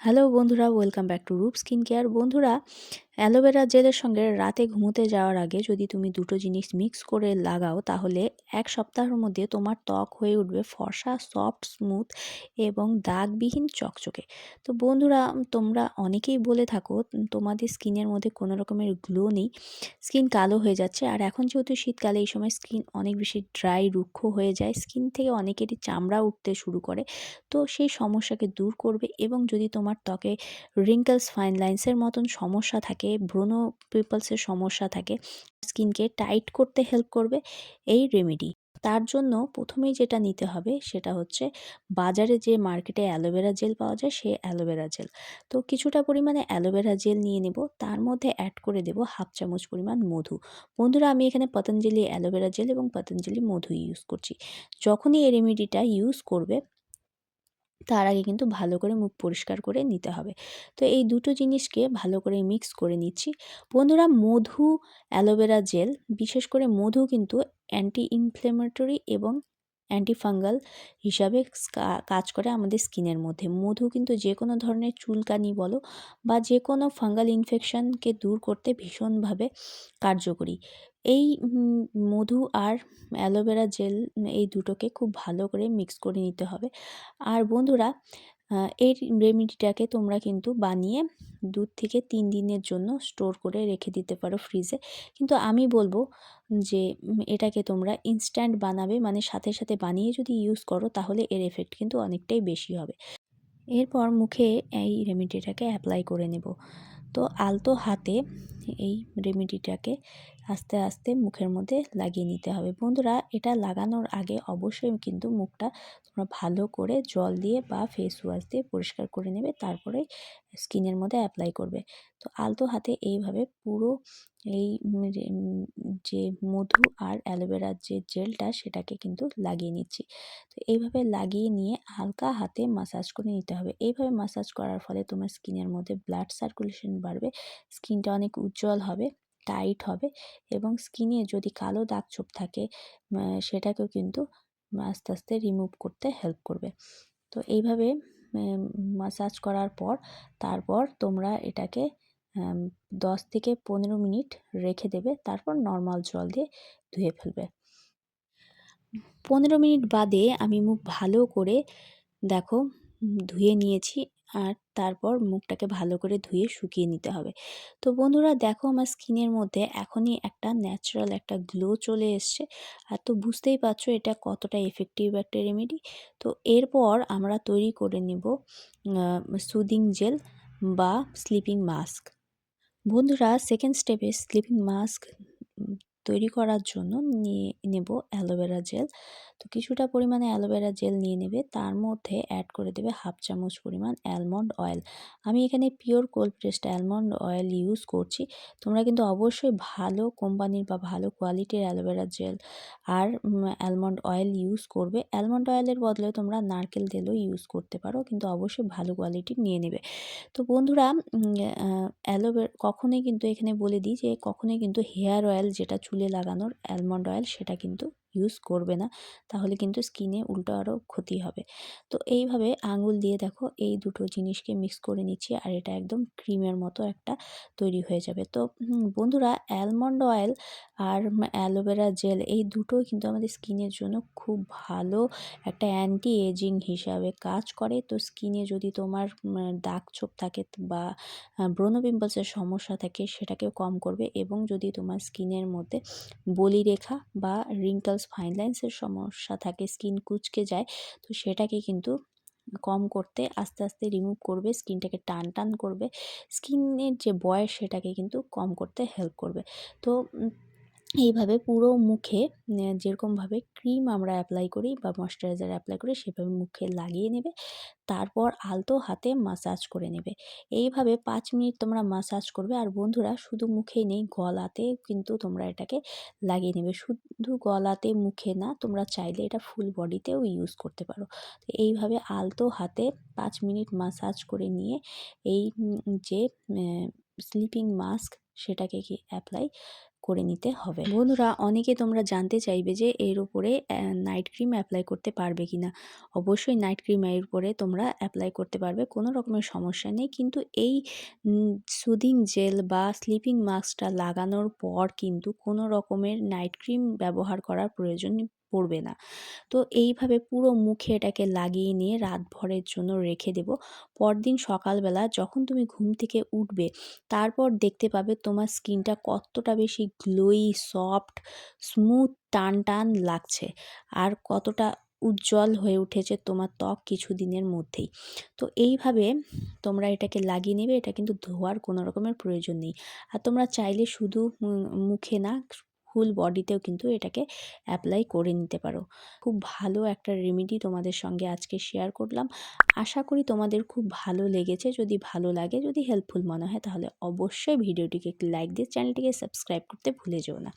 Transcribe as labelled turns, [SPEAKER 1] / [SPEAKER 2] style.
[SPEAKER 1] Hello বন্ধুরা welcome back to Roop skin care বন্ধুরা aloe vera জেলের সঙ্গে রাতে ঘুমোতে যাওয়ার আগে যদি তুমি দুটো জিনিস মিক্স করে লাগাও, তাহলে এক সপ্তাহের মধ্যে তোমার ত্বক হয়ে উঠবে ফর্সা, সফট, স্মুথ এবং দাগবিহীন চকচকে। তো বন্ধুরা, তোমরা অনেকেই বলে থাকো, তোমাদের স্কিনের মধ্যে কোনো রকমের গ্লো নেই, স্কিন কালো হয়ে যাচ্ছে। আর এখন যেহেতু শীতকালে, এই সময় স্কিন অনেক বেশি ড্রাই, রুক্ষ হয়ে যায়, স্কিন থেকে অনেকেরই চামড়া উঠতে শুরু করে। তো সেই সমস্যাকে দূর করবে এবং যদি তোমার ত্বকে রিঙ্কেলস ফাইন লাইন্সের মতন সমস্যা থাকে ব্রোনো পিপলসের সমস্যা থাকে, স্কিনকে টাইট করতে হেল্প করবে এই রেমেডি। তার জন্য প্রথমেই যেটা নিতে হবে সেটা হচ্ছে বাজারে যে মার্কেটে অ্যালোভেরা জেল পাওয়া যায় সে অ্যালোভেরা জেল। তো কিছুটা পরিমাণে অ্যালোভেরা জেল নিয়ে নেব, তার মধ্যে অ্যাড করে দেব হাফ চামচ পরিমাণ মধু। বন্ধুরা, আমি এখানে পতঞ্জলি অ্যালোভেরা জেল এবং পতঞ্জলি মধু ইউজ করছি। যখনই এই রেমেডিটা ইউজ করবে তার আগে কিন্তু ভালো করে মুখ পরিষ্কার করে নিতে হবে। তো এই দুটো জিনিসকে ভালো করে মিক্স করে নিচ্ছি। বন্ধুরা, মধু, অ্যালোভেরা জেল, বিশেষ করে মধু কিন্তু অ্যান্টি ইনফ্লেমেটরি এবং অ্যান্টিফাঙ্গাল হিসাবে কাজ করে আমাদের স্কিনের মধ্যে। মধু কিন্তু যে কোনো ধরনের চুলকানি বলো বা যে কোনো ফাঙ্গাল ইনফেকশনকে দূর করতে ভীষণভাবে কার্যকরী। এই মধু আর অ্যালোভেরা জেল এই দুটোকে খুব ভালো করে মিক্স করে নিতে হবে। আর বন্ধুরা এই রেমেডিটাকে তোমরা কিন্তু বানিয়ে দু থেকে তিন দিনের জন্য স্টোর করে রেখে দিতে পারো ফ্রিজে। কিন্তু আমি বলব যে এটাকে তোমরা ইনস্ট্যান্ট বানাবে মানে সাথে সাথে বানিয়ে যদি ইউজ করো, তাহলে এর এফেক্ট কিন্তু অনেকটাই বেশি হবে। এরপর মুখে এই রেমেডিটাকে অ্যাপ্লাই করে নেব। তো আলতো হাতে এই রেমেডিটাকে আস্তে আস্তে মুখের মধ্যে লাগিয়ে নিতে হবে। বন্ধুরা, এটা লাগানোর আগে অবশ্যই কিন্তু মুখটা তোমরা ভালো করে জল দিয়ে বা ফেস ওয়াশ দিয়ে পরিষ্কার করে নেবে, তারপরে স্কিনের মধ্যে অ্যাপ্লাই করবে। তো আলতো হাতে এইভাবে পুরো এই যে মধু আর অ্যালোভেরার যে জেলটা সেটাকে কিন্তু লাগিয়ে নিচ্ছি। তো এইভাবে লাগিয়ে নিয়ে হালকা হাতে মাসাজ করে নিতে হবে। এইভাবে মাসাজ করার ফলে তোমার স্কিনের মধ্যে ব্লাড সার্কুলেশন বাড়বে, স্কিনটা অনেক উজ্জ্বল হবে টাইট হবে এবং স্কিনে যদি কালো দাগ ছোপ থাকে সেটাকেও কিন্তু আস্তে আস্তে রিমুভ করতে হেল্প করবে। তো এইভাবে মাসাজ করার পর, তারপর তোমরা এটাকে দশ থেকে পনেরো মিনিট রেখে দেবে, তারপর নর্মাল জল দিয়ে ধুয়ে ফেলবে। পনেরো মিনিট বাদে আমি মুখ ভালো করে, দেখো, ধুয়ে নিয়েছি আর তারপর মুখটাকে ভালো করে ধুয়ে শুকিয়ে নিতে হবে। তো বন্ধুরা দেখো আমার স্কিনের মধ্যে এখনই একটা ন্যাচারাল একটা গ্লো চলে এসছে। আর তো বুঝতেই পারছ এটা কতটা এফেক্টিভ একটা রেমেডি তো এরপর আমরা তৈরি করে নেব সুদিং জেল বা স্লিপিং মাস্ক বন্ধুরা সেকেন্ড স্টেপে স্লিপিং মাস্ক তৈরি করার জন্য নিয়ে নেব অ্যালোভেরা জেল। তো কিছুটা পরিমাণে অ্যালোভেরা জেল নিয়ে নেবে। তার মধ্যে অ্যাড করে দেবে হাফ চামচ পরিমাণ অ্যালমন্ড অয়েল আমি এখানে pure cold pressed almond oil use করছি। তোমরা কিন্তু অবশ্যই ভালো কোম্পানির বা ভালো কোয়ালিটির অ্যালোভেরা জেল আর অ্যালমন্ড অয়েল ইউজ করবে। অ্যালমন্ড অয়েলের বদলে তোমরা নারকেল তেলও ইউজ করতে পারো, কিন্তু অবশ্যই ভালো কোয়ালিটির নিয়ে নেবে। তো বন্ধুরা অ্যালোভেরা কখনোই কিন্তু এখানে বলে দিই যে কখনোই কিন্তু হেয়ার অয়েল যেটা চুলে লাগানোর অ্যালমন্ড অয়েল সেটা কিন্তু ইউজ করবে না, তাহলে কিন্তু স্কিনে উল্টো আরও ক্ষতি হবে। তো এইভাবে আঙুল দিয়ে দেখো এই দুটো জিনিসকে মিক্স করে নিচ্ছি আর এটা একদম ক্রিমের মতো একটা তৈরি হয়ে যাবে। তো বন্ধুরা অ্যালমন্ড অয়েল আর অ্যালোভেরা জেল এই দুটোই কিন্তু আমাদের স্কিনের জন্য খুব ভালো একটা অ্যান্টি এজিং হিসাবে কাজ করে। তো স্কিনে যদি তোমার দাগ ছোপ থাকে বা ব্রণ পিম্পলসের সমস্যা থাকে সেটাকেও কম করবে এবং যদি তোমার স্কিনের মধ্যে বলি রেখা বা রিঙ্কলস ফাইন লাইন্সের সমস্যা থাকে স্কিন কুচকে যায়, তো সেটাকে কিন্তু কম করতে, আস্তে আস্তে রিমুভ করবে স্কিনটাকে টান টান করবে স্কিনের যে বয়স সেটাকে কিন্তু কম করতে হেল্প করবে। তো এইভাবে পুরো মুখে যেরকমভাবে ক্রিম আমরা অ্যাপ্লাই করি বা ময়শ্চারাইজার অ্যাপ্লাই করি, সেভাবে মুখে লাগিয়ে নেবে। তারপর আলতো হাতে মাসাজ করে নেবে। এইভাবে পাঁচ মিনিট তোমরা মাসাজ করবে আর বন্ধুরা শুধু মুখেই নেই, গলাতে কিন্তু তোমরা এটাকে লাগিয়ে নেবে। শুধু গলাতে মুখে না, তোমরা চাইলে এটা ফুল বডিতেও ইউজ করতে পারো। তো এইভাবে আলতো হাতে পাঁচ মিনিট মাসাজ করে নিয়ে এই যে স্লিপিং মাস্ক সেটাকে কি অ্যাপ্লাই করে নিতে হবে। বন্ধুরা, অনেকে তোমরা জানতে চাইবে যে এর উপরে নাইট ক্রিম অ্যাপ্লাই করতে পারবে কি না অবশ্যই নাইট ক্রিম এর উপরে তোমরা অ্যাপ্লাই করতে পারবে, কোনো রকমের সমস্যা নেই। কিন্তু এই সুদিং জেল বা স্লিপিং মাস্কটা লাগানোর পর কিন্তু কোনো রকমের নাইট ক্রিম ব্যবহার করার প্রয়োজন পড়বে না। তো এইভাবে পুরো মুখে এটাকে লাগিয়ে নিয়ে রাত ভরের জন্য রেখে দেব। পরদিন সকালবেলা যখন তুমি ঘুম থেকে উঠবে, তারপর দেখতে পাবে তোমার স্কিনটা কতটা বেশি গ্লোই সফট স্মুথ টান টান লাগছে। আর কতটা উজ্জ্বল হয়ে উঠেছে তোমার ত্বক কিছু দিনের মধ্যেই। তো এইভাবে তোমরা এটাকে লাগিয়ে নেবে, এটা কিন্তু ধোয়ার কোনো রকমের প্রয়োজন নেই। আর তোমরা চাইলে শুধু মুখে না ফুল বডিতেও কিন্তু এটাকে অ্যাপ্লাই করে নিতে পারো। খুব ভালো একটা রেমেডি তোমাদের সঙ্গে আজকে শেয়ার করলাম। আশা করি তোমাদের খুব ভালো লেগেছে। যদি ভালো লাগে, যদি হেল্পফুল মনে হয়, তাহলে অবশ্যই ভিডিওটিকে একটি লাইক দিয়ে চ্যানেলটিকে সাবস্ক্রাইব করতে ভুলে যেও না।